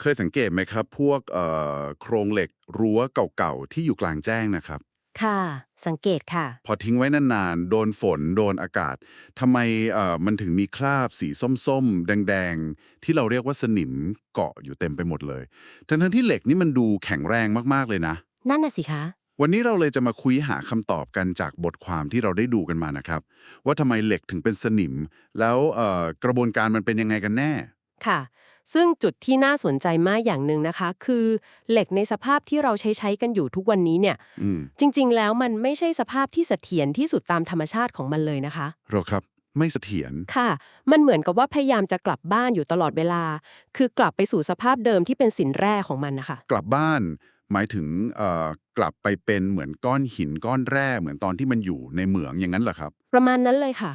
เคยสังเกตไหมครับ พวกเอ่อโครงเหล็กรั้วเก่าๆ ที่อยู่กลางแจ้งนะครับ ค่ะ สังเกตค่ะ พอทิ้งไว้นานๆ โดนฝนโดนอากาศทำไมเอ่อมันถึงมีคราบสีส้มๆ แดงๆ ที่เราเรียกว่าสนิมเกาะอยู่เต็มไปหมดเลย ทั้งๆที่เหล็กนี่มันดูแข็งแรงมากๆเลยนะ นั่นน่ะสิคะ วันนี้เราเลยจะมาคุยหาคำตอบกันจากบทความที่เราได้ดูกันมานะครับ ว่าทำไมเหล็กถึงเป็นสนิม แล้วเอ่อกระบวนการมันเป็นยังไงกันแน่ ค่ะ ซึ่งจุดที่น่าสนใจมากอย่างหนึ่งนะคะ คือเหล็กในสภาพที่เราใช้ใช้กันอยู่ทุกวันนี้เนี่ยอืมจริง ๆ แล้วมันไม่ใช่สภาพที่เสถียรที่สุดตามธรรมชาติของมันเลยนะคะเราครับไม่เสถียรค่ะ มันเหมือนกับว่าพยายามจะกลับบ้านอยู่ตลอดเวลา คือกลับไปสู่สภาพเดิมที่เป็นสินแร่ของมันนะคะกลับบ้านหมายถึงเอ่อกลับไปเป็นเหมือนก้อนหินก้อนแร่เหมือนตอนที่มันอยู่ในเหมืองอย่างนั้นเหรอครับ ประมาณนั้นเลยค่ะ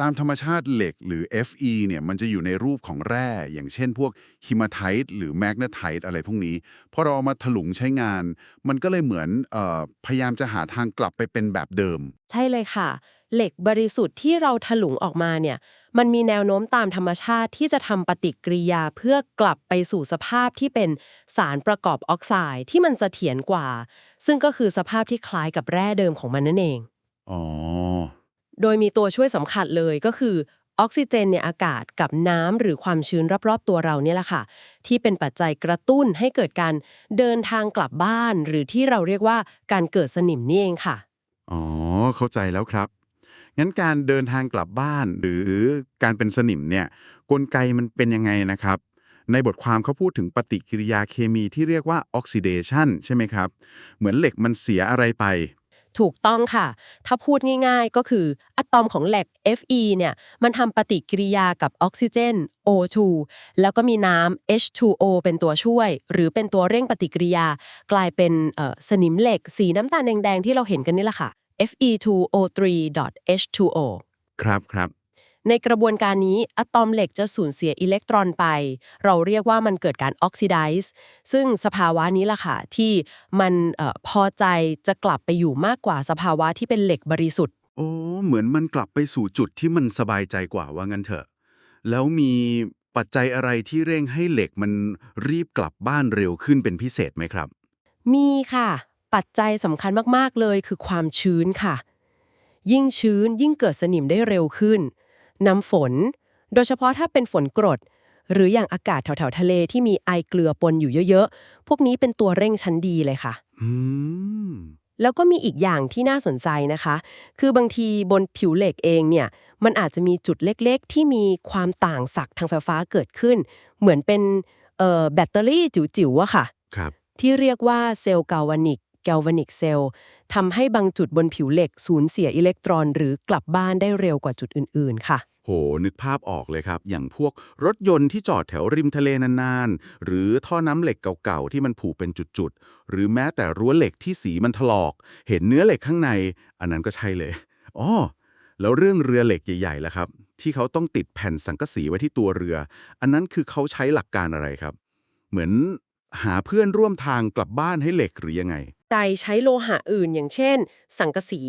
ตามธรรมชาติเหล็กหรือ Fe เนี่ยมันจะอยู่ในรูปของแร่ อย่างเช่นพวกฮิมาไทต์หรือแมกนีไทต์อะไรพวกนี้พอเราเอามาถลุงใช้งาน มันก็เลยเหมือนเออพยายามจะหาทางกลับไปเป็นแบบเดิม ใช่เลยค่ะ เหล็กบริสุทธิ์ที่เราถลุงออกมาเนี่ยมันมีแนวโน้มตามธรรมชาติที่จะทำปฏิกิริยาเพื่อกลับไปสู่สภาพที่เป็นสารประกอบออกไซด์ที่มันเสถียรกว่า ซึ่งก็คือสภาพที่คล้ายกับแร่เดิมของมันนั่นเองอ๋อ โดยมีตัวช่วยสำคัญเลยก็คือออกซิเจนในอากาศกับน้ำหรือความชื้นรอบๆตัวเราเนี่ยแหละค่ะ ที่เป็นปัจจัยกระตุ้นให้เกิดการเดินทางกลับบ้าน หรือที่เราเรียกว่าการเกิดสนิมนี่เองค่ะ อ๋อ เข้าใจแล้วครับ งั้นการเดินทางกลับบ้านหรือการเป็นสนิมเนี่ยกลไกมันเป็นยังไงนะครับ ในบทความเขาพูดถึงปฏิกิริยาเคมีที่เรียกว่าออกซิเดชันใช่ไหมครับ เหมือนเหล็กมันเสียอะไรไป ถูกต้องค่ะ ถ้าพูดง่ายๆ ก็คืออะตอมของเหล็ก Fe เนี่ย มันทำปฏิกิริยากับออกซิเจน O2 แล้วก็มีน้ำ H2O เป็นตัวช่วย หรือเป็นตัวเร่งปฏิกิริยา กลายเป็นสนิมเหล็ก สีน้ำตาลแดงๆ ที่เราเห็นกันนี่แหละค่ะ Fe2O3.H2O ครับครับ ในกระบวนการนี้อะตอมเหล็กจะสูญเสียอิเล็กตรอนไป เราเรียกว่ามันเกิดการออกซิไดซ์ซึ่งสภาวะนี้ล่ะค่ะที่มันเออพอใจจะกลับไปอยู่มากกว่าสภาวะที่เป็นเหล็กบริสุทธิ์โอ้เหมือนมันกลับไปสู่จุดที่มันสบายใจกว่าว่างั้นเถอะ แล้วมีปัจจัยอะไรที่เร่งให้เหล็กมันรีบกลับบ้านเร็วขึ้นเป็นพิเศษไหมครับ มีค่ะ ปัจจัยสำคัญมากๆเลยคือความชื้นค่ะ ยิ่งชื้นยิ่งเกิดสนิมได้เร็วขึ้น น้ำฝน โดยเฉพาะถ้าเป็นฝนกรด หรืออย่างอากาศแถวๆทะเลที่มีไอเกลือปนอยู่เยอะๆ พวกนี้เป็นตัวเร่งชั้นดีเลยค่ะอืมแล้วก็มีอีกอย่างที่น่าสนใจนะคะ คือบางทีบนผิวเหล็กเองเนี่ย มันอาจจะมีจุดเล็กๆ ที่มีความต่างศักย์ทางไฟฟ้าเกิดขึ้น เหมือนเป็นเอ่อแบตเตอรี่จิ๋วๆอะค่ะครับที่เรียกว่าเซลล์กาลวานิก แกลวานิกเซลล์ทำให้บางจุดบนผิวเหล็กสูญเสียอิเล็กตรอนหรือกลับบ้านได้เร็วกว่าจุดอื่น ๆ ค่ะ โห นึกภาพออกเลยครับ อย่างพวกรถยนต์ที่จอดแถวริมทะเลนานๆ หรือท่อน้ำเหล็กเก่าๆ ที่มันผูกเป็นจุดๆ หรือแม้แต่รั้วเหล็กที่สีมันถลอก เห็นเนื้อเหล็กข้างใน อันนั้นก็ใช่เลยอ๋อแล้วเรื่องเรือเหล็กใหญ่ๆล่ะครับ ที่เขาต้องติดแผ่นสังกะสีไว้ที่ตัวเรือ อันนั้นคือเขาใช้หลักการอะไรครับ เหมือน หาเพื่อนร่วมทางกลับบ้านให้เหล็กหรือยังไง ใดใช้โลหะอื่นอย่างเช่น สังกะสี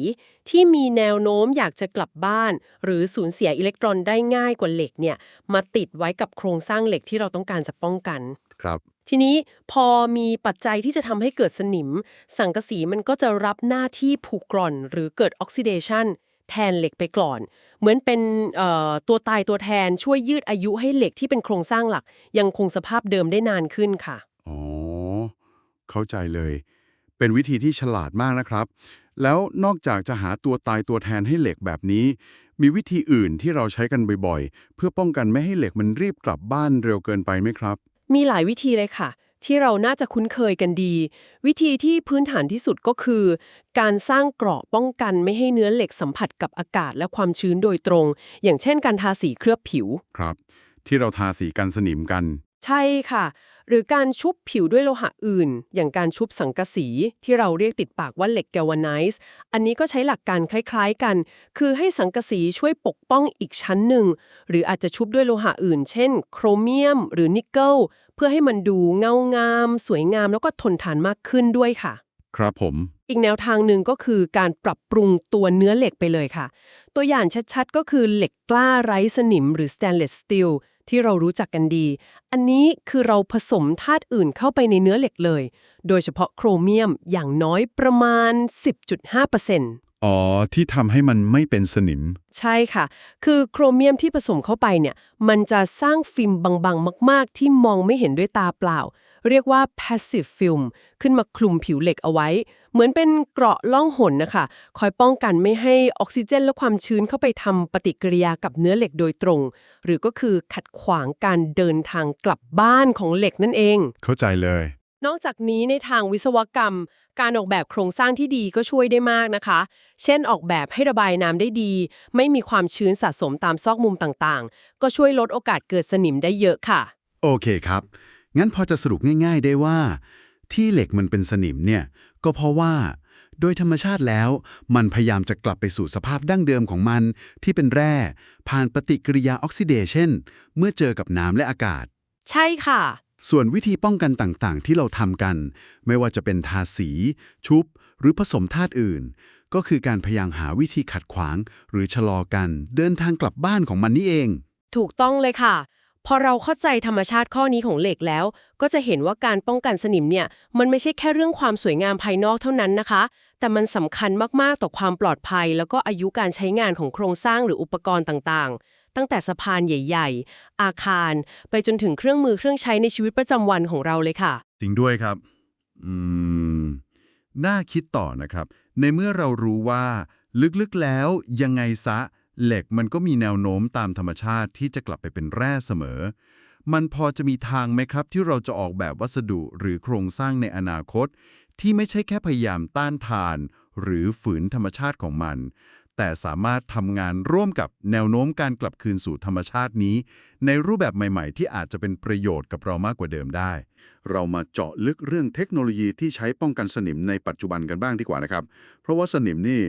ที่มีแนวโน้มอยากจะกลับบ้าน หรือสูญเสียอิเล็กตรอนได้ง่ายกว่าเหล็กเนี่ยมาติดไว้กับโครงสร้างเหล็กที่เราต้องการจะป้องกัน ครับ ทีนี้พอมีปัจจัยที่จะทำให้เกิดสนิม สังกะสีมันก็จะรับหน้าที่ผูกกร่อน หรือเกิดออกซิเดชันแทนเหล็กไปก่อน เหมือนเป็นเอ่อตัวตายตัวแทนช่วยยืดอายุให้เหล็กที่เป็นโครงสร้างหลัก ยังคงสภาพเดิมได้นานขึ้นค่ะ อ๋อ เข้าใจเลย เป็นวิธีที่ฉลาดมากนะครับ แล้วนอกจากจะหาตัวตายตัวแทนให้เหล็กแบบนี้ มีวิธีอื่นที่เราใช้กันบ่อยๆ เพื่อป้องกันไม่ให้เหล็กมันรีบกลับบ้านเร็วเกินไปไหมครับ มีหลายวิธีเลยค่ะ ที่เราน่าจะคุ้นเคยกันดี วิธีที่พื้นฐานที่สุดก็คือ การสร้างเกราะป้องกันไม่ให้เนื้อเหล็กสัมผัสกับอากาศและความชื้นโดยตรง อย่างเช่น การทาสีเคลือบผิว ครับ ที่เราทาสีกันสนิมกัน ใช่ค่ะ หรือการชุบผิวด้วยโลหะอื่น อย่างการชุบสังกะสีที่เราเรียกติดปากว่าเหล็กแกลวาไนซ์อันนี้ก็ใช้หลักการคล้ายๆกัน คือให้สังกะสีช่วยปกป้องอีกชั้นหนึ่ง หรืออาจจะชุบด้วยโลหะอื่น เช่น โครเมียม หรือนิกเกิลเพื่อให้มันดูเงางาม สวยงามแล้วก็ทนทานมากขึ้นด้วยค่ะ ครับผมอีกแนวทางหนึ่งก็คือการปรับปรุงตัวเนื้อเหล็กไปเลยค่ะ ตัวอย่างชัดๆ ก็คือเหล็กกล้าไร้สนิมหรือ stainless steel ที่เรารู้จักกันดี อันนี้คือเราผสมธาตุอื่นเข้าไปในเนื้อเหล็กเลย โดยเฉพาะโครเมียมอย่างน้อยประมาณ 10.5% อ๋อ ที่ทำให้มันไม่เป็นสนิม ใช่ค่ะ คือโครเมียมที่ผสมเข้าไปเนี่ย มันจะสร้างฟิล์มบางๆ มาก ๆ ที่มองไม่เห็นด้วยตาเปล่า เรียกว่า passive film ขึ้นมาคลุมผิวเหล็กเอาไว้ เหมือนเป็นเกราะล่องหนนะคะ คอยป้องกันไม่ให้ออกซิเจนและความชื้นเข้าไปทำปฏิกิริยากับเนื้อเหล็กโดยตรง หรือก็คือขัดขวางการเดินทางกลับบ้านของเหล็กนั่นเอง เข้าใจเลย นอกจากนี้ในทางวิศวกรรม การออกแบบโครงสร้างที่ดีก็ช่วยได้มากนะคะ เช่นออกแบบให้ระบายน้ำได้ดี ไม่มีความชื้นสะสมตามซอกมุมต่างๆ ก็ช่วยลดโอกาสเกิดสนิมได้เยอะค่ะ โอเคครับ งั้นพอจะสรุปง่าย ๆได้ว่า ที่เหล็กมันเป็นสนิมเนี่ย ก็เพราะว่า โดยธรรมชาติแล้ว มันพยายามจะกลับไปสู่สภาพดั้งเดิมของมัน ที่เป็นแร่ ผ่านปฏิกิริยาออกซิเดชันเมื่อเจอกับน้ำและอากาศ ใช่ค่ะ ส่วนวิธีป้องกันต่างๆ ที่เราทำกัน ไม่ว่าจะเป็นทาสี ชุบ หรือผสมธาตุอื่น ก็คือการพยายามหาวิธีขัดขวาง หรือชะลอกัน เดินทางกลับบ้านของมันนี่เอง ถูกต้องเลยค่ะ พอเราเข้าใจธรรมชาติข้อนี้ของเหล็กแล้ว ก็จะเห็นว่าการป้องกันสนิมเนี่ย มันไม่ใช่แค่เรื่องความสวยงามภายนอกเท่านั้นนะคะ แต่มันสำคัญมากๆต่อความปลอดภัย แล้วก็อายุการใช้งานของโครงสร้างหรืออุปกรณ์ต่างๆ ตั้งแต่สะพานใหญ่ ๆ อาคาร ไปจนถึงเครื่องมือเครื่องใช้ในชีวิตประจำวันของเราเลยค่ะ จริงด้วยครับ อืม น่าคิดต่อนะครับ ในเมื่อเรารู้ว่า ลึกๆแล้วยังไงซะ เหล็กมันก็มีแนวโน้มตามธรรมชาติที่จะกลับไปเป็นแร่เสมอ มันพอจะมีทางไหมครับ ที่เราจะออกแบบวัสดุหรือโครงสร้างในอนาคต ที่ไม่ใช่แค่พยายามต้านทาน หรือฝืนธรรมชาติของมัน แต่สามารถทำงานร่วมกับแนวโน้มการกลับคืนสู่ธรรมชาตินี้ ในรูปแบบใหม่ๆ ที่อาจจะเป็นประโยชน์กับเรามากกว่าเดิมได้ เรามาเจาะลึกเรื่องเทคโนโลยีที่ใช้ป้องกันสนิมในปัจจุบันกันบ้างดีกว่านะครับ เพราะว่าสนิมนี่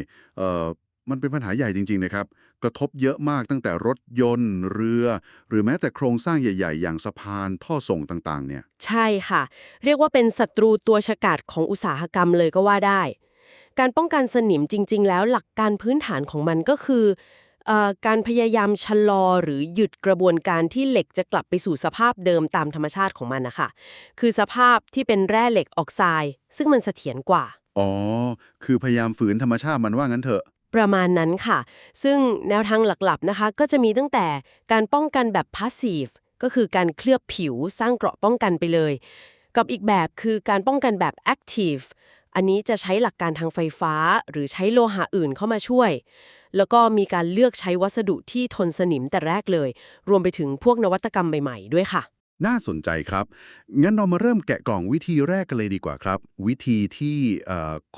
มันเป็นปัญหาใหญ่จริง ๆ นะครับ กระทบเยอะมากตั้งแต่รถยนต์ เรือ หรือแม้แต่โครงสร้างใหญ่ ๆ อย่างสะพานท่อส่งต่าง ๆ เนี่ย ใช่ค่ะ เรียกว่าเป็นศัตรูตัวฉกาจของอุตสาหกรรมเลยก็ว่าได้ การป้องกันสนิมจริง ๆ แล้วหลักการพื้นฐานของมันก็คือเอ่อการพยายามชะลอหรือหยุดกระบวนการที่เหล็กจะกลับไปสู่สภาพเดิมตามธรรมชาติของมันนะคะคือสภาพที่เป็นแร่เหล็กออกไซด์ซึ่งมันเสถียรกว่า อ๋อ คือพยายามฝืนธรรมชาติมันว่างั้นเถอะ ประมาณนั้นค่ะ ซึ่งแนวทางหลักๆนะคะ ก็จะมีตั้งแต่การป้องกันแบบ passive ก็คือการเคลือบผิวสร้างเกราะป้องกันไปเลย กับอีกแบบคือการป้องกันแบบ active อั อันนี้จะใช้หลักการทางไฟฟ้า หรือใช้โลหะอื่นเข้ามาช่วย แล้วก็มีการเลือกใช้วัสดุที่ทนสนิมแต่แรกเลย รวมไปถึงพวกนวัตกรรมใหม่ ๆ ด้วยค่ะ น่าสนใจครับ งั้นเรามาเริ่มแกะกล่องวิธีแรกกันเลยดีกว่าครับ วิธีที่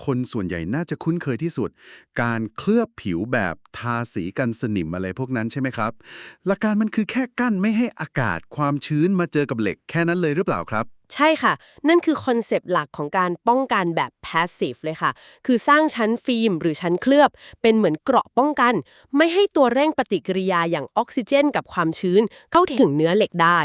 คนส่วนใหญ่น่าจะคุ้นเคยที่สุด การเคลือบผิวแบบทาสีกันสนิมอะไรพวกนั้นใช่ไหมครับ หลักการมันคือแค่กั้นไม่ให้อากาศความชื้นมาเจอกับเหล็กแค่นั้นเลยหรือเปล่าครับ ใช่ค่ะ นั่นคือคอนเซปต์หลักของการป้องกันแบบ passive เลยค่ะ คือสร้างชั้นฟิล์มหรือชั้นเคลือบ เป็นเหมือนเกราะป้องกัน ไม่ให้ตัวเร่งปฏิกิริยาอย่างออกซิเจน กับความชื้นเข้าถึงเนื้อเหล็กได้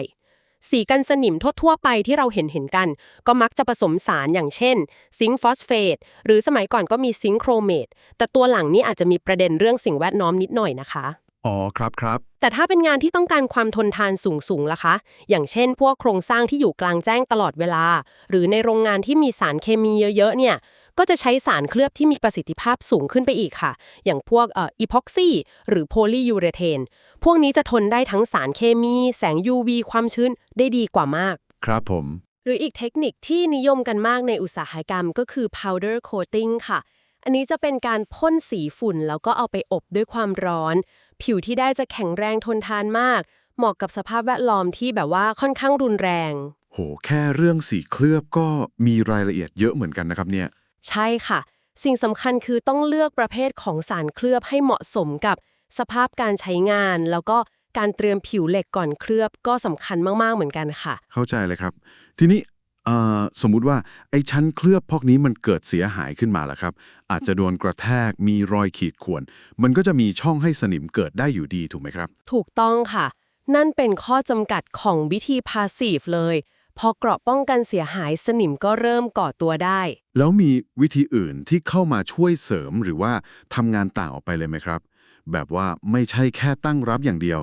สีกันสนิมทั่วๆไปที่เราเห็นเห็นกัน ก็มักจะผสมสารอย่างเช่น ซิงค์ฟอสเฟตหรือสมัยก่อนก็มีซิงค์โครเมตแต่ตัวหลังนี้อาจจะมีประเด็นเรื่องสิ่งแวดล้อมนิดหน่อยนะคะ อ๋อครับครับ แต่ถ้าเป็นงานที่ต้องการความทนทานสูงๆล่ะคะ อย่างเช่น พวกโครงสร้างที่อยู่กลางแจ้งตลอดเวลา หรือในโรงงานที่มีสารเคมีเยอะๆเนี่ย ก็จะใช้สารเคลือบที่มีประสิทธิภาพสูงขึ้นไปอีกค่ะ อย่างพวกเอ่ออีพ็อกซี่หรือโพลียูเรเทน พวกนี้จะทนได้ทั้งสารเคมี แสง UV ความชื้นได้ดีกว่ามาก ครับผม หรืออีกเทคนิคที่นิยมกันมากในอุตสาหกรรมก็คือ powder coating ค่ะ อันนี้จะเป็นการพ่นสีฝุ่นแล้วก็เอาไปอบด้วยความร้อน ผิวที่ได้จะแข็งแรงทนทานมาก เหมาะกับสภาพแวดล้อมที่แบบว่าค่อนข้างรุนแรง โห แค่เรื่องสีเคลือบก็มีรายละเอียดเยอะเหมือนกันนะครับเนี่ย ใช่ค่ะ สิ่งสำคัญคือต้องเลือกประเภทของสารเคลือบให้เหมาะสมกับสภาพการใช้งาน แล้วก็การเตรียมผิวเหล็กก่อนเคลือบก็สำคัญมากๆเหมือนกันค่ะ เข้าใจเลยครับ ทีนี้เอ่อสมมุติว่าไอ้ชั้นเคลือบพวกนี้มันเกิดเสียหายขึ้นมาแล้วครับ อาจจะโดนกระแทกมีรอยขีดข่วน มันก็จะมีช่องให้สนิมเกิดได้อยู่ดีถูกไหมครับ ถูกต้องค่ะ นั่นเป็นข้อจำกัดของวิธีพาสซีฟเลย พอเกราะป้องกันเสียหายสนิมก็เริ่มก่อตัวได้ แล้วมีวิธีอื่นที่เข้ามาช่วยเสริมหรือว่าทำงานต่างออกไปเลยไหมครับ แบบว่าไม่ใช่แค่ตั้งรับอย่างเดียว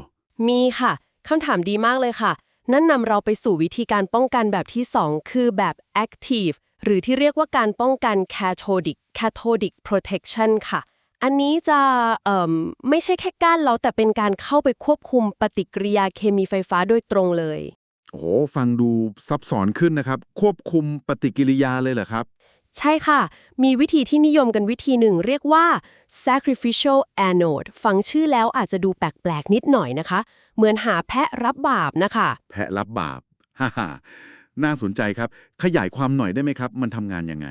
มีค่ะคำถามดีมากเลยค่ะ นั่นนำเราไปสู่วิธีการป้องกันแบบที่ 2 คือแบบ active หรือที่เรียกว่าการป้องกัน cathodic cathodic protection ค่ะ อันนี้จะเอ่มไม่ใช่แค่ก้านเราแต่เป็นการเข้าไปควบคุมปฏิกิริยาเคมีไฟฟ้าโดยตรงเลย โอ้โหฟังดูซับซ้อนขึ้นนะครับ ควบคุมปฏิกิริยาเลยเหรอครับ ใช่ค่ะ มีวิธีที่นิยมกันวิธีหนึ่งเรียกว่า sacrificial anode ฟังชื่อแล้วอาจจะดูแปลกๆนิดหน่อยนะคะ เหมือนหาแพะรับบาปนะคะ แพะรับบาป ฮ่าฮ่า น่าสนใจครับ ขยายความหน่อยได้ไหมครับ มันทำงานยังไง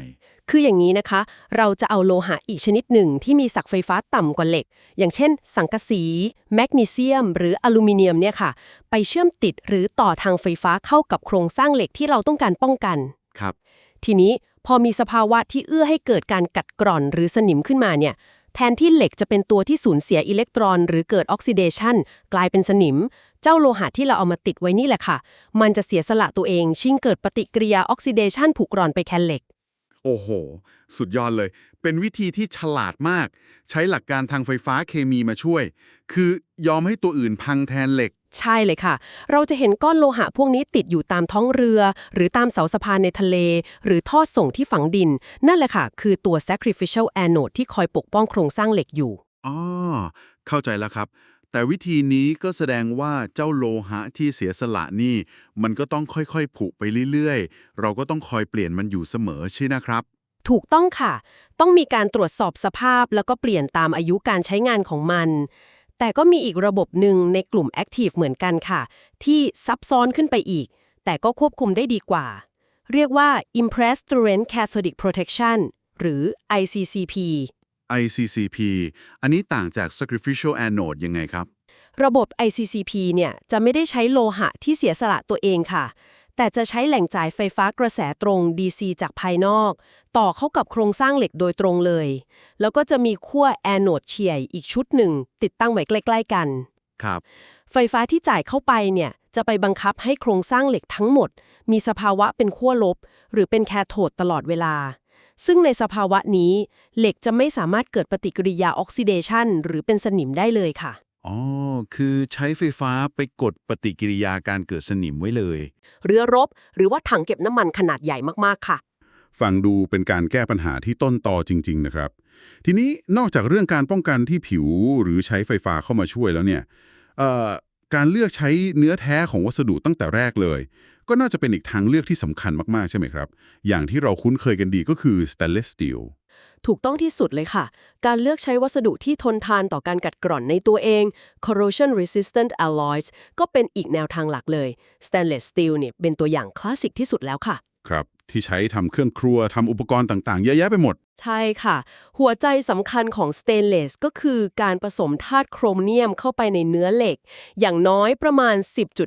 คืออย่างนี้นะคะ เราจะเอาโลหะอีกชนิดหนึ่งที่มีศักไฟฟ้าต่ำกว่าเหล็ก อย่างเช่น สังกะสี แมกนีเซียม หรืออลูมิเนียมเนี่ยค่ะ ไปเชื่อมติดหรือต่อทางไฟฟ้าเข้ากับโครงสร้างเหล็กที่เราต้องการป้องกัน ครับ ทีนี้พอมีสภาวะที่เอื้อให้เกิดการกัดกร่อนหรือสนิมขึ้นมาเนี่ยแทนที่เหล็กจะเป็นตัวที่สูญเสียอิเล็กตรอน หรือเกิดออกซิเดชันกลายเป็นสนิม เจ้าโลหะที่เราเอามาติดไว้นี่แหละค่ะ มันจะเสียสละตัวเองชิ่งเกิดปฏิกิริยาออกซิเดชันผูกร่อนไปแคนเหล็ก โอ้โห สุดยอดเลย เป็นวิธีที่ฉลาดมาก ใช้หลักการทางไฟฟ้าเคมีมาช่วย คือยอมให้ตัวอื่นพังแทนเหล็ก ใช่เลยค่ะ เราจะเห็นก้อนโลหะพวกนี้ติดอยู่ตามท้องเรือ หรือตามเสาสะพานในทะเล หรือท่อส่งที่ฝังดิน นั่นแหละค่ะ คือตัว sacrificial anode ที่คอยปกป้องโครงสร้างเหล็กอยู่ อ๋อ เข้าใจแล้วครับ แต่วิธีนี้ก็แสดงว่าเจ้าโลหะที่เสียสละนี่ มันก็ต้องค่อยๆผุไปเรื่อยๆ เราก็ต้องคอยเปลี่ยนมันอยู่เสมอใช่นะครับ ถูกต้องค่ะ ต้องมีการตรวจสอบสภาพแล้วก็เปลี่ยนตามอายุการใช้งานของมัน แต่ก็มีอีกระบบหนึ่งในกลุ่ม Active เหมือนกันค่ะ ที่ซับซ้อนขึ้นไปอีก แต่ก็ควบคุมได้ดีกว่า เรียกว่า Impressed Cathodic Protection หรือ ICCP ICCP อันนี้ต่างจาก sacrificial anode ยังไงครับ ระบบ ICCP เนี่ยจะไม่ได้ใช้โลหะที่เสียสละตัวเองค่ะ แต่จะใช้แหล่งจ่ายไฟฟ้ากระแสตรง DC จากภายนอก ต่อเข้ากับโครงสร้างเหล็กโดยตรงเลย แล้วก็จะมีขั้วแอนโนดเฉียอีกชุดหนึ่ง ติดตั้งไว้ใกล้ ๆ กัน ครับ ไฟฟ้าที่จ่ายเข้าไปเนี่ยจะไปบังคับให้โครงสร้างเหล็กทั้งหมด มีสภาวะเป็นขั้วลบ หรือเป็นแคโทดตลอดเวลา ซึ่งในสภาวะนี้ เหล็กจะไม่สามารถเกิดปฏิกิริยาออกซิเดชันหรือเป็นสนิมได้เลยค่ะ อ๋อ คือใช้ไฟฟ้าไปกดปฏิกิริยาการเกิดสนิมไว้เลย เรือรบ หรือว่าถังเก็บน้ำมันขนาดใหญ่มากๆค่ะ ฟังดูเป็นการแก้ปัญหาที่ต้นตอจริง ๆ นะครับ ทีนี้นอกจากเรื่องการป้องกันที่ผิวหรือใช้ไฟฟ้าเข้ามาช่วยแล้วเนี่ยเอ่อการเลือกใช้เนื้อแท้ของวัสดุตั้งแต่แรกเลย ก็น่าจะเป็นอีกทางเลือกที่สำคัญมาก ๆ ใช่ไหมครับ อย่างที่เราคุ้นเคยกันดีก็คือ stainless steel ถูกต้องที่สุดเลยค่ะ การเลือกใช้วัสดุที่ทนทานต่อการกัดกร่อนในตัวเอง corrosion resistant alloys ก็เป็นอีกแนวทางหลักเลย stainless steel เนี่ยเป็นตัวอย่างคลาสสิกที่สุดแล้วค่ะ ครับ ที่ใช้ทำเครื่องครัวทำอุปกรณ์ต่างๆ เยอะแยะไปหมด ใช่ค่ะ หัวใจสำคัญของ stainless ก็คือการผสมธาตุโครเมียมเข้าไปในเนื้อเหล็ก อย่างน้อยประมาณ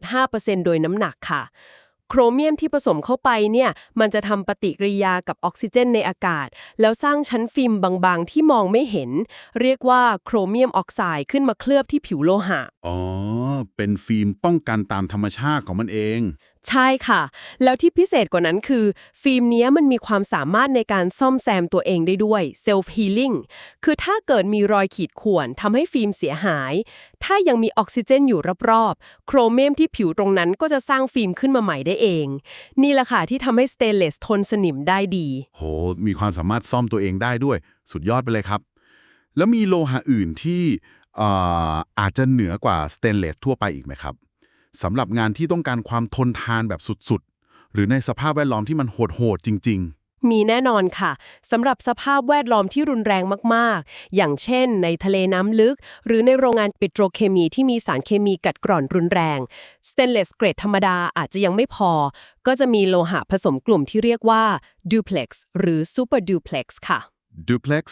10.5%โดยน้ำหนักค่ะ โครเมียมที่ผสมเข้าไปเนี่ยมันจะทำปฏิกิริยากับออกซิเจนในอากาศ แล้วสร้างชั้นฟิล์มบางๆ ที่มองไม่เห็น เรียกว่าโครเมียมออกไซด์ขึ้นมาเคลือบที่ผิวโลหะ อ๋อ เป็นฟิล์มป้องกันตามธรรมชาติของมันเอง ใช่ค่ะ แล้วที่พิเศษกว่านั้นคือ ฟิล์มเนี้ยมันมีความสามารถในการซ่อมแซมตัวเองได้ด้วย self healing คือถ้าเกิดมีรอยขีดข่วนทำให้ฟิล์มเสียหาย ถ้ายังมีออกซิเจนอยู่รอบๆ โครเมียมที่ผิวตรงนั้นก็จะสร้างฟิล์มขึ้นมาใหม่ได้เอง นี่แหละค่ะที่ทำให้สเตนเลสทนสนิมได้ดี โห มีความสามารถซ่อมตัวเองได้ด้วย สุดยอดไปเลยครับ แล้วมีโลหะอื่นที่เอ่ออาจจะเหนือกว่าสเตนเลสทั่วไปอีกไหมครับ สำหรับงานที่ต้องการความทนทานแบบสุดๆ หรือในสภาพแวดล้อมที่มันโหดๆจริงมีแน่นอนค่ะสำหรับสภาพแวดล้อมที่รุนแรงมากๆ อย่างเช่น ในทะเลน้ำลึก หรือในโรงงานปิโตรเคมีที่มีสารเคมีกัดกร่อนรุนแรงสเตนเลสเกรดธรรมดาอาจจะยังไม่พอ ก็จะมีโลหะผสมกลุ่มที่เรียกว่า duplex หรือ super duplex ค่ะๆ duplex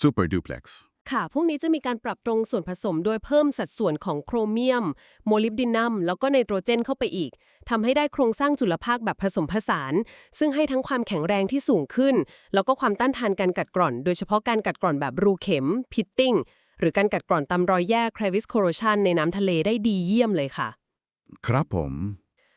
super duplex ค่ะ พวกนี้จะมีการปรับปรุงส่วนผสมโดยเพิ่มสัดส่วนของโครเมียม โมลิบดินัม แล้วก็ไนโตรเจนเข้าไปอีกทำให้ได้โครงสร้างจุลภาคแบบผสมผสาน ซึ่งให้ทั้งความแข็งแรงที่สูงขึ้น แล้วก็ความต้านทานการกัดกร่อน โดยเฉพาะการกัดกร่อนแบบรูเข็ม พิตติ้ง หรือการกัดกร่อนตามรอยแยก crevice corrosion ในน้ำทะเลได้ดีเยี่ยมเลยค่ะ ครับผม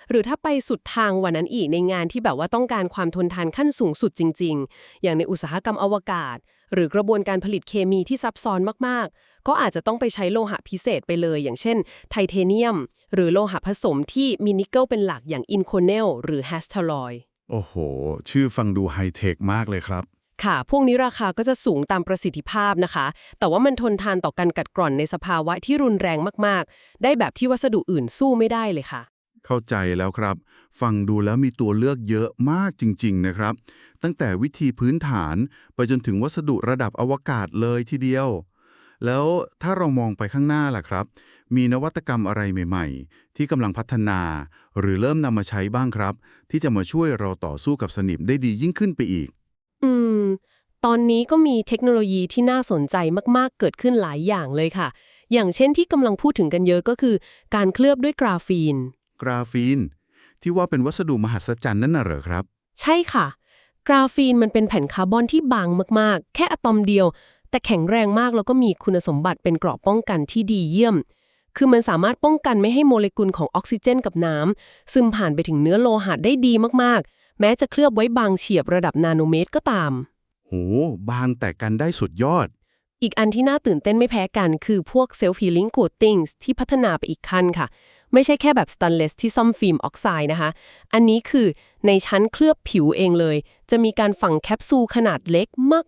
หรือถ้าไปสุดทางวันนั้นอีกในงานที่แบบว่าต้องการความทนทานขั้นสูงสุดจริง ๆ อย่างในอุตสาหกรรมอวกาศ หรือกระบวนการผลิตเคมีที่ซับซ้อนมากๆ ก็อาจจะต้องไปใช้โลหะพิเศษไปเลย อย่างเช่น ไทเทเนียม หรือโลหะผสมที่มีนิกเกิลเป็นหลักอย่างอินโคเนลหรือแฮสทาลอยโอ้โห ชื่อฟังดูไฮเทคมากเลยครับค่ะ พวกนี้ราคาก็จะสูงตามประสิทธิภาพนะคะ แต่ว่ามันทนทานต่อการกัดกร่อนในสภาวะที่รุนแรงมาก ๆ ได้แบบที่วัสดุอื่นสู้ไม่ได้เลยค่ะ เข้าใจแล้วครับ ฟังดูแล้วมีตัวเลือกเยอะมากจริง ๆ นะครับ ตั้งแต่วิธีพื้นฐานไปจนถึงวัสดุระดับอวกาศเลยทีเดียว แล้วถ้าเรามองไปข้างหน้าล่ะครับ มีนวัตกรรมอะไรใหม่ ๆ ที่กำลังพัฒนา หรือเริ่มนำมาใช้บ้างครับ ที่จะมาช่วยเราต่อสู้กับสนิมได้ดียิ่งขึ้นไปอีก อืม ตอนนี้ก็มีเทคโนโลยีที่น่าสนใจมากๆ เกิดขึ้นหลายอย่างเลยค่ะ อย่างเช่นที่กำลังพูดถึงกันเยอะก็คือ การเคลือบด้วยกราฟีน กราฟีน ที่ว่าเป็นวัสดุมหัศจรรย์นั่นน่ะเหรอครับ ใช่ค่ะ กราฟีนมันเป็นแผ่นคาร์บอนที่บางมากๆ แค่อะตอมเดียว แต่แข็งแรงมากแล้วก็มีคุณสมบัติเป็นเกราะป้องกันที่ดีเยี่ยม คือมันสามารถป้องกันไม่ให้โมเลกุลของออกซิเจนกับน้ำซึมผ่านไปถึงเนื้อโลหะได้ดีมากๆ แม้จะเคลือบไว้บางเฉียบระดับนาโนเมตรก็ตาม โห บางแต่กันได้สุดยอดอีกอันที่น่าตื่นเต้นไม่แพ้กันคือพวก self healing coatings ที่พัฒนาไปอีกขั้นค่ะ ไม่ใช่แค่แบบ stainless ที่ซ่อมฟิล์มออกไซด์นะคะ อันนี้คือในชั้นเคลือบผิวเองเลย จะมีการฝังแคปซูลขนาดเล็ก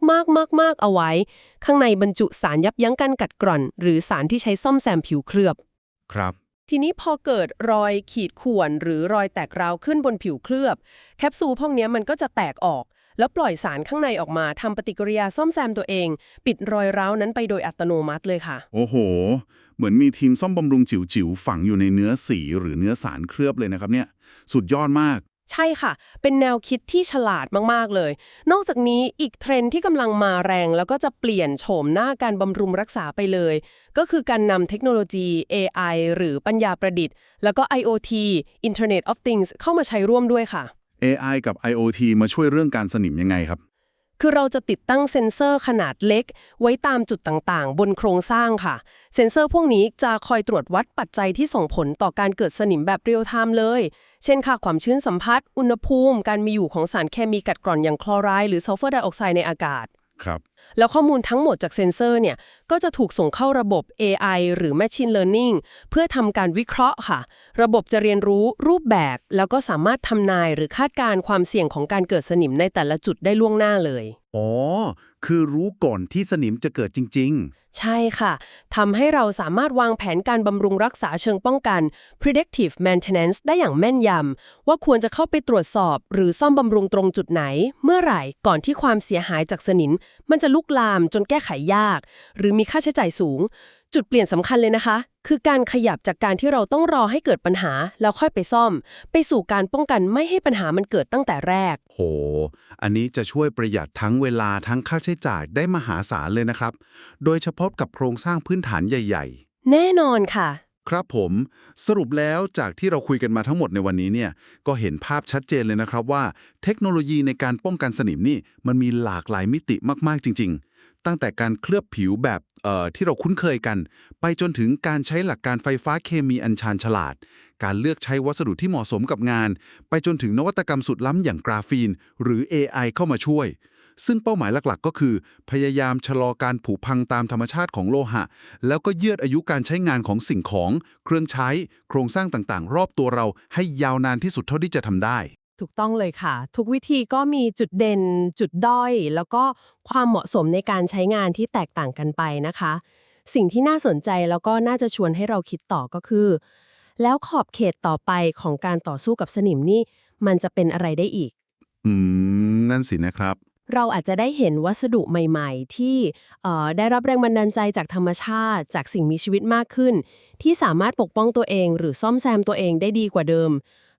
มากๆๆๆเอาไว้ ข้างในบรรจุสารยับยั้งการกัดกร่อน หรือสารที่ใช้ซ่อมแซมผิวเคลือบ ครับทีนี้พอเกิดรอยขีดข่วนหรือรอยแตกราวขึ้นบนผิวเคลือบ แคปซูลพวกเนี้ยมันก็จะแตกออก แล้วปล่อยสารข้างในออกมาทำปฏิกิริยาซ่อมแซมตัวเอง ปิดรอยร้าวนั้นไปโดยอัตโนมัติเลยค่ะ โอ้โห เหมือนมีทีมซ่อมบำรุงจิ๋วๆฝังอยู่ในเนื้อสีหรือเนื้อสารเคลือบเลยนะครับเนี่ย สุดยอดมาก ใช่ค่ะ เป็นแนวคิดที่ฉลาดมากๆเลย นอกจากนี้อีกเทรนด์ที่กำลังมาแรงแล้วก็จะเปลี่ยนโฉมหน้าการบำรุงรักษาไปเลย ก็คือการนำเทคโนโลยี AI หรือปัญญาประดิษฐ์ แล้วก็ IoT Internet of Things เข้ามาใช้ร่วมด้วยค่ะ AI กับ IoT มาช่วยเรื่องการสนิมยังไงครับ คือเราจะติดตั้งเซ็นเซอร์ขนาดเล็ก ไว้ตามจุดต่างๆ บนโครงสร้างค่ะ เซ็นเซอร์พวกนี้จะคอยตรวจวัดปัจจัยที่ส่งผลต่อการเกิดสนิมแบบเรียลไทม์เลย เช่นค่าความชื้นสัมผัส อุณหภูมิ การมีอยู่ของสารเคมีกัดกร่อนอย่างคลอไรด์หรือซัลเฟอร์ไดออกไซด์ในอากาศ ครับแล้วข้อมูลทั้งหมดจากเซ็นเซอร์เนี่ย ก็จะถูกส่งเข้าระบบ AI หรือ Machine Learning เพื่อทำการวิเคราะห์ค่ะ ระบบจะเรียนรู้รูปแบบ แล้วก็สามารถทำนายหรือคาดการณ์ความเสี่ยงของการเกิดสนิมในแต่ละจุดได้ล่วงหน้าเลย อ๋อ คือรู้ก่อนที่สนิมจะเกิดจริงใช่ค่ะทำให้เราสามารถวางแผนการบำรุงรักษาเชิงป้องกัน predictive maintenance ได้อย่างแม่นยำว่าควรจะเข้าไปตรวจสอบ หรือซ่อมบำรุงตรงจุดไหน เมื่อไหร่ก่อนที่ความเสียหายจากสนิมมันจะลุกลามจนแก้ไขยาก หรือมีค่าใช้จ่ายสูง จุดเปลี่ยนสำคัญเลยนะคะ คือการขยับจากการที่เราต้องรอให้เกิดปัญหา แล้วค่อยไปซ่อม ไปสู่การป้องกันไม่ให้ปัญหามันเกิดตั้งแต่แรกๆโห อันนี้จะช่วยประหยัดทั้งเวลาทั้งค่าใช้จ่ายได้มหาศาลเลยนะครับ โดยเฉพาะกับโครงสร้างพื้นฐานใหญ่ ๆ แน่นอนค่ะ ครับผมสรุปแล้วจากที่เราคุยกันมาทั้งหมดในวันนี้เนี่ยก็เห็นภาพชัดเจนเลยนะครับว่า เทคโนโลยีในการป้องกันสนิมนี่มันมีหลากหลายมิติมากๆจริง ๆ ตั้งแต่การเคลือบผิวแบบเอ่อที่เราคุ้นเคยกัน ไปจนถึงการใช้หลักการไฟฟ้าเคมีอันชาญฉลาด การเลือกใช้วัสดุที่เหมาะสมกับงาน ไปจนถึงนวัตกรรมสุดล้ำอย่างกราฟีน หรือ AI เข้ามาช่วย ซึ่งเป้าหมายหลักๆ ก็คือ พยายามชะลอการผุพังตามธรรมชาติของโลหะ แล้วก็ยืดอายุการใช้งานของสิ่งของ เครื่องใช้ โครงสร้างต่างๆ รอบตัวเราให้ยาวนานที่สุดเท่าที่จะทำได้ ถูกต้องเลยค่ะ ทุกวิธีก็มีจุดเด่น จุดด้อย แล้วก็ความเหมาะสมในการใช้งานที่แตกต่างกันไปนะคะ สิ่งที่น่าสนใจแล้วก็น่าจะชวนให้เราคิดต่อก็คือ แล้วขอบเขตต่อไปของการต่อสู้กับสนิมนี่มันจะเป็นอะไรได้อีก อืม นั่นสินะครับ เราอาจจะได้เห็นวัสดุใหม่ ๆ ที่ได้รับแรงบันดาลใจจากธรรมชาติ จากสิ่งมีชีวิตมากขึ้น ที่สามารถปกป้องตัวเอง หรือซ่อมแซมตัวเองได้ดีกว่าเดิม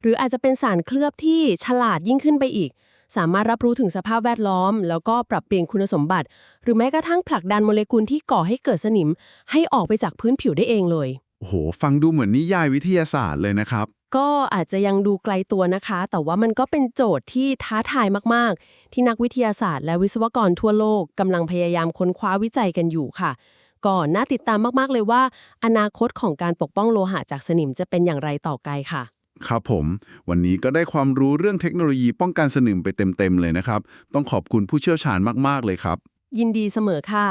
หรืออาจจะเป็นสารเคลือบที่ฉลาดยิ่งขึ้นไปอีก สามารถรับรู้ถึงสภาพแวดล้อม แล้วก็ปรับเปลี่ยนคุณสมบัติ หรือแม้กระทั่งผลักดันโมเลกุลที่ก่อให้เกิดสนิม ให้ออกไปจากพื้นผิวได้เองเลยโอ้โห ฟังดูเหมือนนิยายวิทยาศาสตร์เลยนะครับ ก็อาจจะยังดูไกลตัวนะคะ แต่ว่ามันก็เป็นโจทย์ที่ท้าทายมาก ๆ ที่นักวิทยาศาสตร์และวิศวกรทั่วโลกกำลังพยายามค้นคว้าวิจัยกันอยู่ค่ะก็น่าติดตามมาก ๆ เลยว่า อนาคตของการปกป้องโลหะจากสนิมจะเป็นอย่างไรต่อไปค่ะ ครับผม วันนี้ก็ได้ความรู้เรื่องเทคโนโลยีป้องกันสนิมไปเต็ม ๆ เลยนะครับ ต้องขอบคุณผู้เชี่ยวชาญมาก ๆ เลยครับ ยินดีเสมอค่ะ